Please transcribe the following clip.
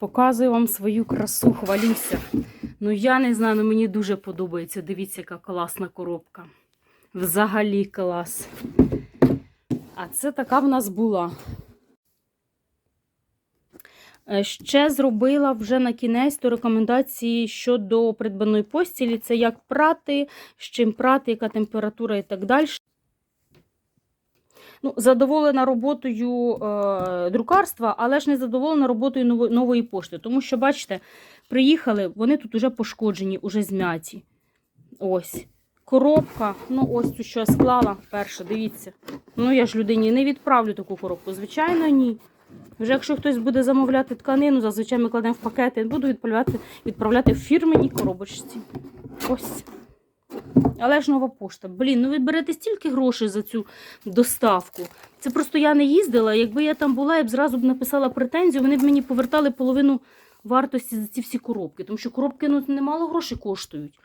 Показую вам свою красу, хвалюся. Ну, я не знаю, ну мені дуже подобається. Дивіться, яка класна коробка. Взагалі клас. А це така в нас була. Е, Ще зробила вже на кінець то рекомендації щодо придбаної постілі. Це як прати, з чим прати, яка температура і так далі. Ну, задоволена роботою е, друкарства, але ж не задоволена роботою нової, нової пошти. Тому що, бачите, приїхали, вони тут уже пошкоджені, уже змяті. Ось. Коробка, ну ось цю, що я склала, перша, дивіться. Ну, я ж людині не відправлю таку коробку. Звичайно, ні. Вже якщо хтось буде замовляти тканину, зазвичай ми кладемо в пакети, буду відправляти, відправляти в фірменій коробочці. Ось. Але ж нова пошта. Блін, ну ви берете стільки грошей за цю доставку. Це просто я не їздила. Якби я там була, я б зразу б написала претензію, вони б мені повертали половину вартості за ці всі коробки. Тому що коробки ну, немало грошей коштують.